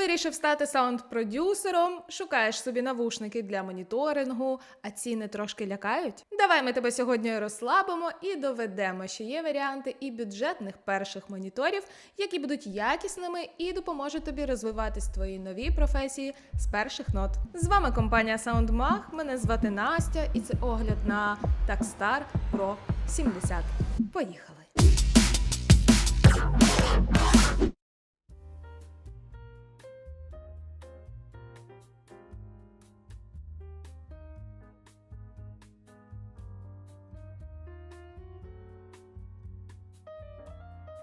Вирішив стати саунд-продюсером, шукаєш собі навушники для моніторингу, а ціни трошки лякають. Давай ми тебе сьогодні розслабимо і доведемо, що є варіанти і бюджетних перших моніторів, які будуть якісними і допоможуть тобі розвиватись в твоїй новій професії з перших нот. З вами компанія SoundMag, мене звати Настя, і це огляд на Takstar Pro 70. Поїхали!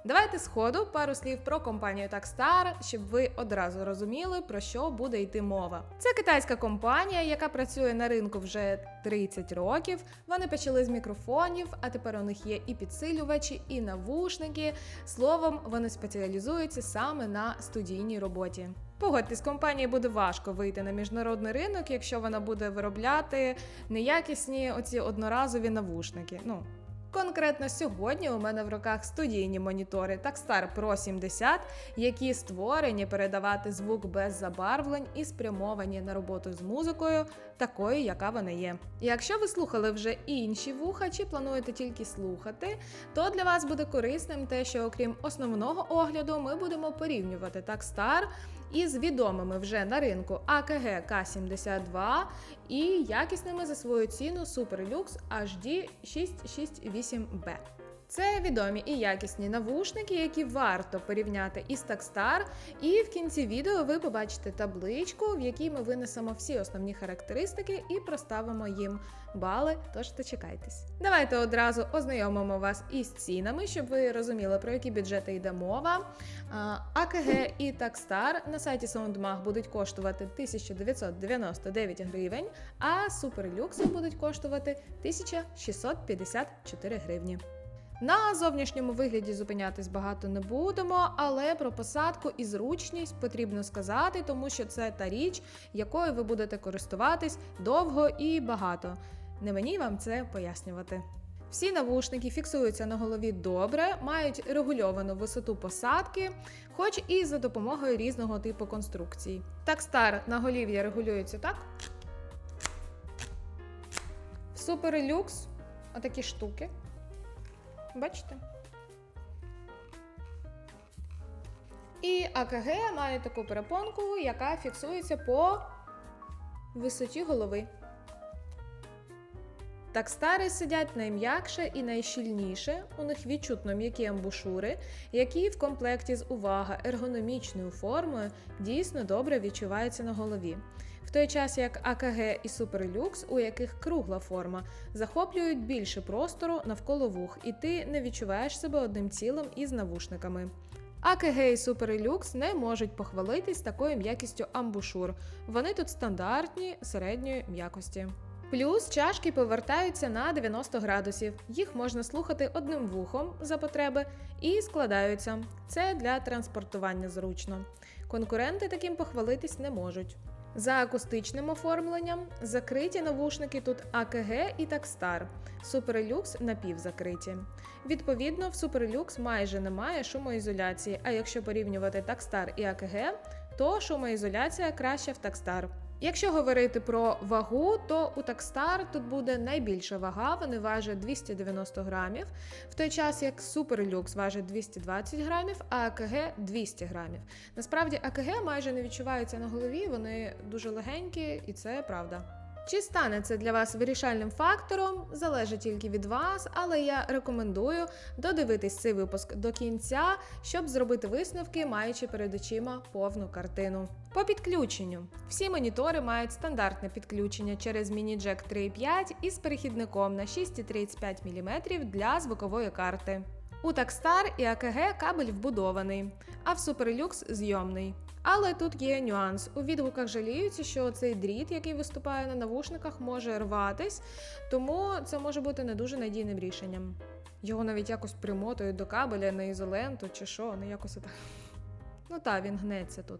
Давайте сходу пару слів про компанію Takstar, щоб ви одразу розуміли, про що буде йти мова. Це китайська компанія, яка працює на ринку вже 30 років. Вони почали з мікрофонів, а тепер у них є і підсилювачі, і навушники. Словом, вони спеціалізуються саме на студійній роботі. Погодьтесь, компанії буде важко вийти на міжнародний ринок, якщо вона буде виробляти неякісні оці одноразові навушники. Ну Конкретно сьогодні у мене в руках студійні монітори Takstar Pro 70, які створені передавати звук без забарвлень і спрямовані на роботу з музикою, такою, яка вона є. Якщо ви слухали вже інші вуха чи плануєте тільки слухати, то для вас буде корисним те, що окрім основного огляду, ми будемо порівнювати Takstar із відомими вже на ринку АКГ К-72 і якісними за свою ціну SuperLux HD 668B. Це відомі і якісні навушники, які варто порівняти із Takstar. І в кінці відео ви побачите табличку, в якій ми винесемо всі основні характеристики і проставимо їм бали. Тож дочекайтесь. Давайте одразу ознайомимо вас із цінами, щоб ви розуміли, про які бюджети йде мова. АКГ і Takstar на сайті SoundMag будуть коштувати 1999 гривень, а SuperLux будуть коштувати 1654 гривні. На зовнішньому вигляді зупинятись багато не будемо, але про посадку і зручність потрібно сказати, тому що це та річ, якою ви будете користуватись довго і багато. Не мені вам це пояснювати. Всі навушники фіксуються на голові добре, мають регульовану висоту посадки, хоч і за допомогою різного типу конструкцій. Такстар на голів'я регулюється так. В Lux отакі штуки. Бачите? І АКГ має таку перепонку, яка фіксується по висоті голови. Так стари сидять найм'якше і найщільніше. У них відчутно м'які амбушури, які в комплекті з увага ергономічною формою дійсно добре відчуваються на голові. В той час як АКГ і Суперлюкс, у яких кругла форма, захоплюють більше простору навколо вух, і ти не відчуваєш себе одним цілим із навушниками. АКГ і Суперлюкс не можуть похвалитись такою м'якістю амбушур. Вони тут стандартні середньої м'якості. Плюс чашки повертаються на 90 градусів. Їх можна слухати одним вухом за потреби і складаються. Це для транспортування зручно. Конкуренти таким похвалитись не можуть. За акустичним оформленням закриті навушники тут АКГ і Такстар, Суперлюкс напівзакриті. Відповідно, в Суперлюкс майже немає шумоізоляції, а якщо порівнювати Такстар і АКГ, то шумоізоляція краща в Такстар. Якщо говорити про вагу, то у Такстар тут буде найбільша вага, вони важать 290 грамів, в той час як Суперлюкс важить 220 грамів, а АКГ 200 грамів. Насправді АКГ майже не відчуваються на голові, вони дуже легенькі, і це правда. Чи стане це для вас вирішальним фактором, залежить тільки від вас, але я рекомендую додивитись цей випуск до кінця, щоб зробити висновки, маючи перед очима повну картину. По підключенню всі монітори мають стандартне підключення через міні-джек 3.5 із перехідником на 6,35 мм для звукової карти. У Такстар і АКГ кабель вбудований, а в Суперлюкс зйомний. Але тут є нюанс. У відгуках жаліються, що цей дріт, який виступає на навушниках, може рватись, тому це може бути не дуже надійним рішенням. Його навіть якось примотують до кабеля на ізоленту чи що, не якось так. Ну так, він гнеться тут.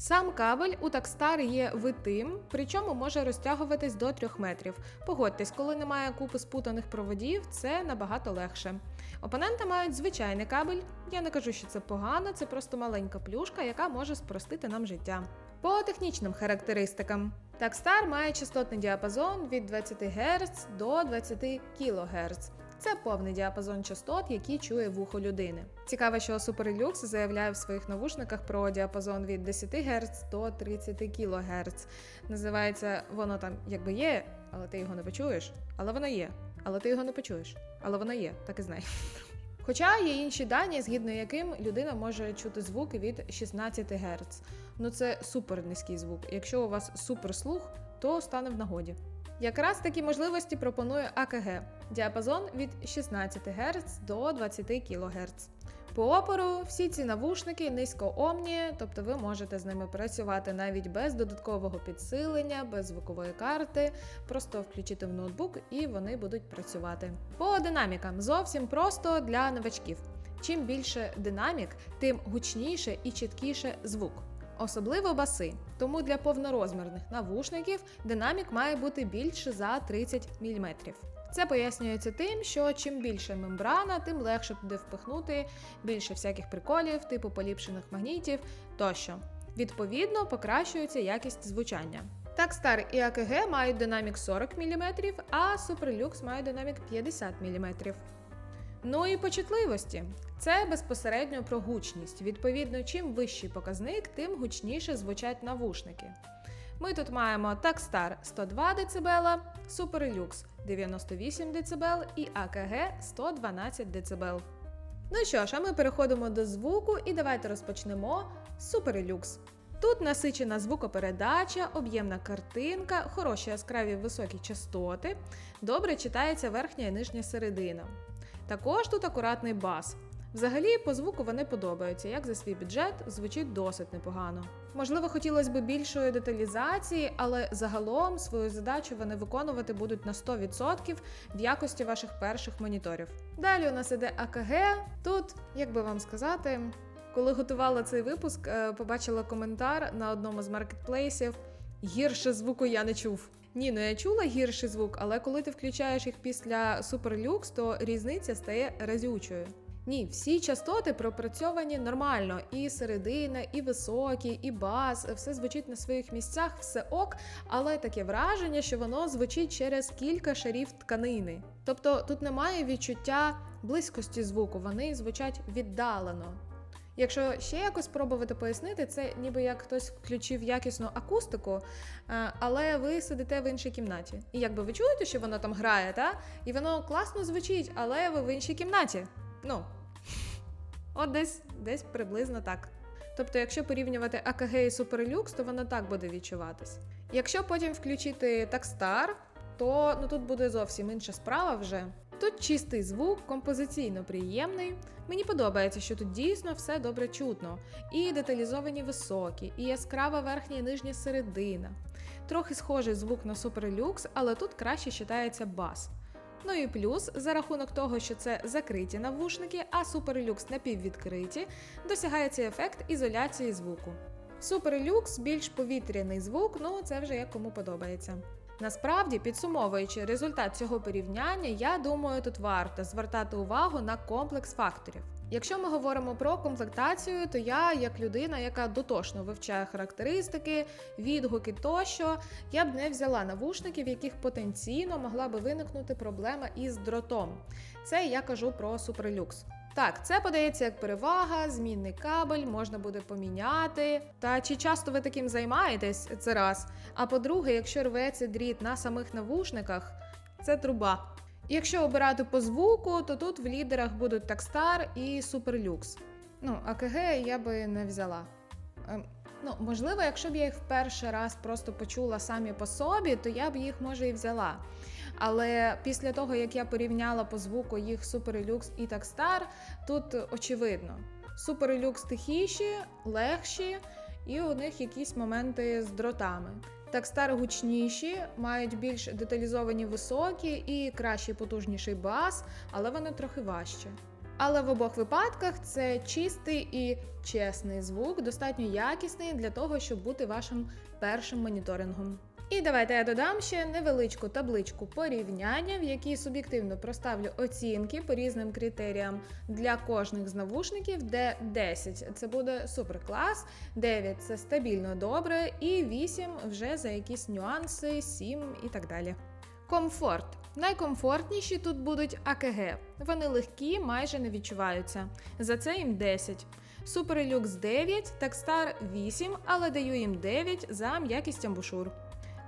Сам кабель у Такстар є витим, причому може розтягуватись до 3 метрів. Погодьтесь, коли немає купи спутаних проводів, це набагато легше. Опоненти мають звичайний кабель. Я не кажу, що це погано, це просто маленька плюшка, яка може спростити нам життя. По технічним характеристикам. Такстар має частотний діапазон від 20 Гц до 20 кГц. Це повний діапазон частот, який чує вухо людини. Цікаво, що SuperLux заявляє в своїх навушниках про діапазон від 10 Гц до 30 кГц. Називається воно там якби є, але ти його не почуєш. Але воно є. Але ти його не почуєш. Але воно є, так і знай. Хоча є інші дані, згідно яким людина може чути звуки від 16 Гц. Ну це супер низький звук. Якщо у вас супер слух, то стане в нагоді. Якраз такі можливості пропонує АКГ діапазон від 16 Гц до 20 кГц. По опору всі ці навушники низькоомні, тобто ви можете з ними працювати навіть без додаткового підсилення, без звукової карти, просто включити в ноутбук і вони будуть працювати. По динамікам зовсім просто для новачків. Чим більше динамік, тим гучніше і чіткіше звук. Особливо баси. Тому для повнорозмірних навушників динамік має бути більше за 30 мм. Це пояснюється тим, що чим більше мембрана, тим легше туди впихнути більше всяких приколів, типу поліпшених магнітів тощо. Відповідно, покращується якість звучання. Такстар і АКГ мають динамік 40 мм, а SuperLux має динамік 50 мм. Ну і по чутливості. Це безпосередньо про гучність. Відповідно, чим вищий показник, тим гучніше звучать навушники. Ми тут маємо Takstar 102 дБ, SuperLux 98 дБ і AKG 112 дБ. Ну що ж, а ми переходимо до звуку і давайте розпочнемо з SuperLux. Тут насичена звукопередача, об'ємна картинка, хороші яскраві високі частоти, добре читається верхня і нижня середина. Також тут акуратний бас. Взагалі, по звуку вони подобаються, як за свій бюджет звучить досить непогано. Можливо, хотілося б більшої деталізації, але загалом свою задачу вони виконувати будуть на 100% в якості ваших перших моніторів. Далі у нас іде АКГ. Тут, як би вам сказати, коли готувала цей випуск, е, побачила коментар на одному з маркетплейсів. Гірше звуку я не чув. Ні, ну я чула гірший звук, але коли ти включаєш їх після SuperLux, то різниця стає разючою. Ні, всі частоти пропрацьовані нормально, і середина, і високі, і бас, все звучить на своїх місцях, все ок, але таке враження, що воно звучить через кілька шарів тканини. Тобто тут немає відчуття близькості звуку, вони звучать віддалено. Якщо ще якось спробувати пояснити, це ніби як хтось включив якісну акустику, е, але ви сидите в іншій кімнаті. І якби ви чуєте, що воно там грає, та? і воно класно звучить, але ви в іншій кімнаті. Ну, от десь, десь приблизно так. Тобто, якщо порівнювати АКГ і SuperLux, то воно так буде відчуватись. Якщо потім включити Takstar, то ну, тут буде зовсім інша справа вже. Тут чистий звук, композиційно приємний. Мені подобається, що тут дійсно все добре чутно. І деталізовані високі, і яскрава верхня і нижня середина. Трохи схожий звук на SuperLux, але тут краще читається бас. Ну і плюс, за рахунок того, що це закриті навушники, а SuperLux напіввідкриті, досягається ефект ізоляції звуку. SuperLux більш повітряний звук, ну це вже як кому подобається. Насправді, підсумовуючи результат цього порівняння, я думаю, тут варто звертати увагу на комплекс факторів. Якщо ми говоримо про комплектацію, то я, як людина, яка дотошно вивчає характеристики, відгуки тощо, я б не взяла навушники, в яких потенційно могла би виникнути проблема із дротом. Це я кажу про SuperLux. Так, це подається як перевага, змінний кабель, можна буде поміняти. Та чи часто ви таким займаєтесь? Це раз. А по-друге, якщо рветься дріт на самих навушниках, це труба. Якщо обирати по звуку, то тут в лідерах будуть Takstar і SuperLux. Ну, АКГ я би не взяла. Ем, Ну, можливо, якщо б я їх в перший раз просто почула самі по собі, то я б їх може і взяла. Але після того, як я порівняла по звуку їх SuperLux і Takstar, тут очевидно. SuperLux тихіші, легші, і у них якісь моменти з дротами. Takstar гучніші, мають більш деталізовані високі і кращий потужніший бас, але вони трохи важчі. Але в обох випадках це чистий і чесний звук, достатньо якісний для того, щоб бути вашим першим моніторингом. І давайте я додам ще невеличку табличку порівняння, в якій суб'єктивно проставлю оцінки по різним критеріям для кожних з навушників, де 10 це буде суперклас, 9 це стабільно добре, і 8 вже за якісь нюанси, 7 і так далі. Комфорт. Найкомфортніші тут будуть АКГ. Вони легкі, майже не відчуваються. За це їм 10. Super Lux 9, Takstar 8, але даю їм 9 за м'якість амбушур.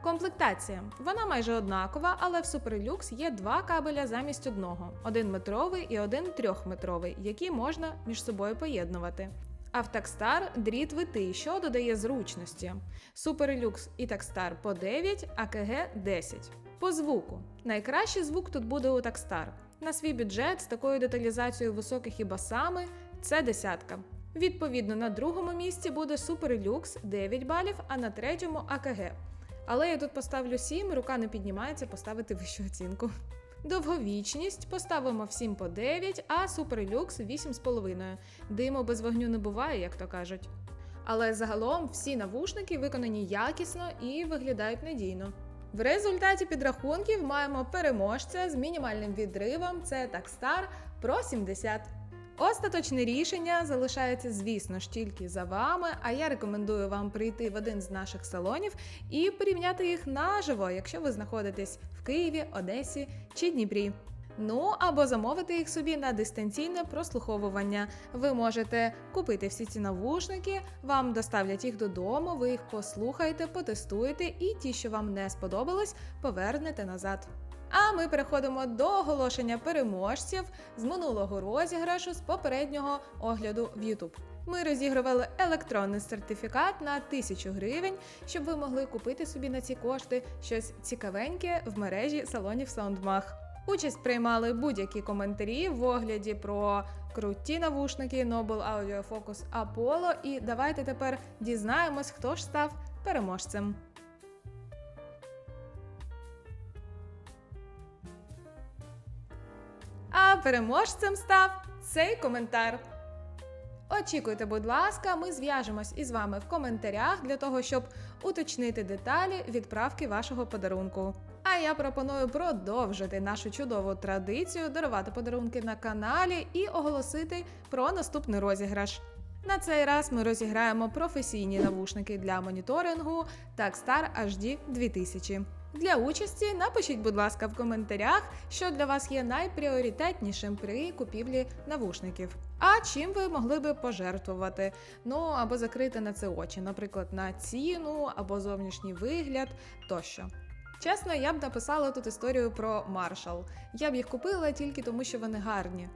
Комплектація. Вона майже однакова, але в Superlux є два кабеля замість одного: один метровий і один трьохметровий, які можна між собою поєднувати. А в Takstar дріт витий, що додає зручності. Superlux і Takstar по 9, а КГ 10. По звуку. Найкращий звук тут буде у Takstar. На свій бюджет з такою деталізацією високих і басами це десятка. Відповідно, на другому місці буде Superlux 9 балів, а на третьому АКГ. Але я тут поставлю 7, рука не піднімається поставити вищу оцінку. Довговічність поставимо всім по 9, а Superlux 8,5. Диму без вогню не буває, як то кажуть. Але загалом всі навушники виконані якісно і виглядають надійно. В результаті підрахунків маємо переможця з мінімальним відривом це Takstar Pro 70. Остаточне рішення залишається, звісно ж, тільки за вами, а я рекомендую вам прийти в один з наших салонів і порівняти їх наживо, якщо ви знаходитесь в Києві, Одесі чи Дніпрі. Ну або замовити їх собі на дистанційне прослуховування. Ви можете купити всі ці навушники, вам доставлять їх додому, ви їх послухаєте, потестуєте, і ті, що вам не сподобались, повернете назад. А ми переходимо до оголошення переможців з минулого розіграшу з попереднього огляду в YouTube. Ми розігрували електронний сертифікат на 1000 гривень, щоб ви могли купити собі на ці кошти щось цікавеньке в мережі салонів Soundmag. Участь приймали будь-які коментарі в огляді про круті навушники Noble Audio Focus Apollo. І давайте тепер дізнаємось, хто ж став переможцем. Переможцем став цей коментар. Очікуйте, будь ласка, ми зв'яжемось із вами в коментарях для того, щоб уточнити деталі відправки вашого подарунку. А я пропоную продовжити нашу чудову традицію, дарувати подарунки на каналі і оголосити про наступний розіграш. На цей раз ми розіграємо професійні навушники для моніторингу Takstar HD 2000. Для участі напишіть, будь ласка, в коментарях, що для вас є найпріоритетнішим при купівлі навушників. А чим ви могли би пожертвувати? Ну або закрити на це очі, наприклад, на ціну або зовнішній вигляд тощо. Чесно, я б написала тут історію про Marshall. Я б їх купила тільки тому, що вони гарні.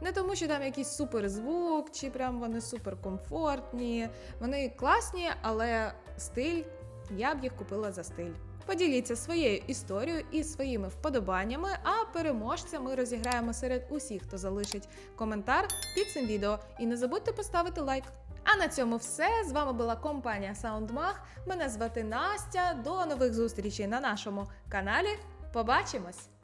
Не тому, що там якийсь суперзвук, чи прям вони суперкомфортні. Вони класні, але стиль я б їх купила за стиль. Поділіться своєю історією і своїми вподобаннями, а переможця ми розіграємо серед усіх, хто залишить коментар під цим відео. І не забудьте поставити лайк. А на цьому все. З вами була компанія SoundMag. Мене звати Настя. До нових зустрічей на нашому каналі. Побачимось!